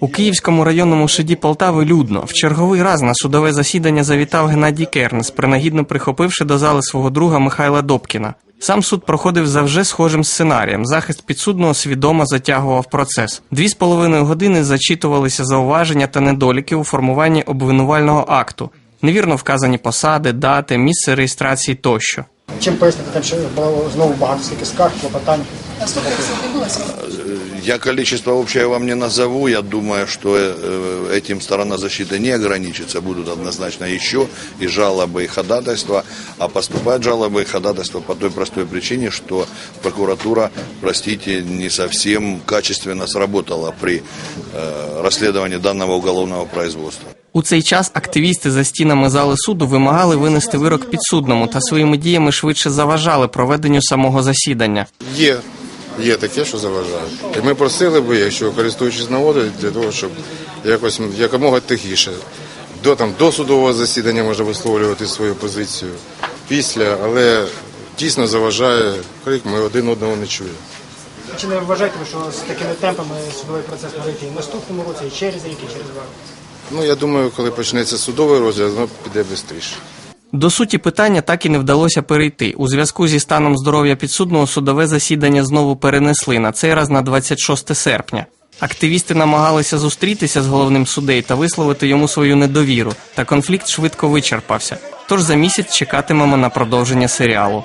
У Київському районному суді Полтави людно. В черговий раз на судове засідання завітав Геннадій Кернес, принагідно прихопивши до зали свого друга Михайла Добкіна. Сам суд проходив за вже схожим сценарієм. Захист підсудного свідомо затягував процес. Дві з половиною години зачитувалися зауваження та недоліки у формуванні обвинувального акту, невірно вказані посади, дати, місце реєстрації тощо. Чим пояснити тим, що було знову багато скільки скарг, клопотань? Я количество общее вам не назову. Я думаю, что э, этим сторона защиты не ограничится. Будут однозначно еще и жалобы, и ходатайства. А поступают жалобы и ходатайства по той простой причине, что прокуратура, простите, не совсем качественно сработала при э, расследовании данного уголовного производства. У цей час активісти за стінами зали суду вимагали винести вирок підсудному та своїми діями швидше заважали проведенню самого засідання. Є, є таке, що заважає. І ми просили би, якщо користуючись нагодою, для того, щоб якось якомога тихіше. До там до судового засідання можна висловлювати свою позицію. Після, але дійсно заважає крик, ми один одного не чуємо. Чи не вважаєте що з такими темпами судовий процес може йти і в наступному році, і через рік, і через два? Ну я думаю, коли почнеться судовий розгляд, воно піде швидше. До суті питання так і не вдалося перейти. У зв'язку зі станом здоров'я підсудного судове засідання знову перенесли на цей раз на 26 серпня. Активісти намагалися зустрітися з головним суддей та висловити йому свою недовіру, та конфлікт швидко вичерпався. Тож за місяць чекатимемо на продовження серіалу.